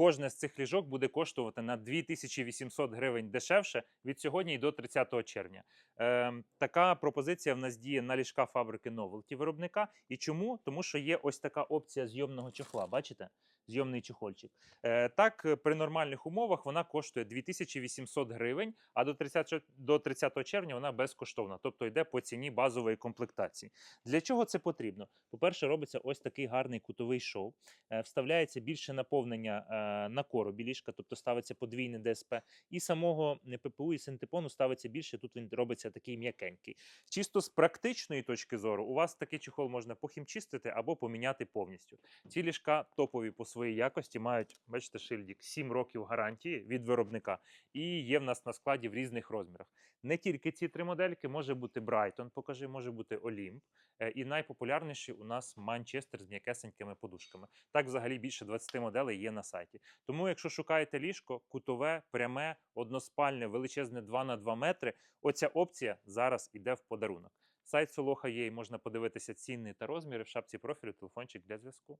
кожне з цих ліжок буде коштувати на 2800 гривень дешевше від сьогодні і до 30 червня. Е, така пропозиція в нас діє на ліжка фабрики Novelty виробника. І чому? Тому що є ось така опція зйомного чохла. Бачите? Зйомний чохольчик. Е, так, е, при нормальних умовах вона коштує 2800 гривень, а до 30, до 30 червня вона безкоштовна, тобто йде по ціні базової комплектації. Для чого це потрібно? По-перше, робиться ось такий гарний кутовий шов, е, вставляється більше наповнення на коробі ліжка, тобто ставиться подвійне ДСП, і самого ППУ і синтепону ставиться більше. Тут він робиться такий м'якенький. Чисто з практичної точки зору, у вас такий чохол можна похімчистити або поміняти повністю. Ці ліжка топові по своїй якості, мають, бачите, шильдик 7 років гарантії від виробника і є в нас на складі в різних розмірах. Не тільки ці три модельки, може бути Brighton, покажи, може бути Olymp. е, І найпопулярніший у нас Манчестер з м'якесенькими подушками. Так, взагалі, більше 20 моделей є на сайті. Тому, якщо шукаєте ліжко, кутове, пряме, односпальне, величезне 2 на 2 метри, оця опція зараз іде в подарунок. Сайт Солоха є можна подивитися ціни та розміри в шапці профілю, телефончик для зв'язку.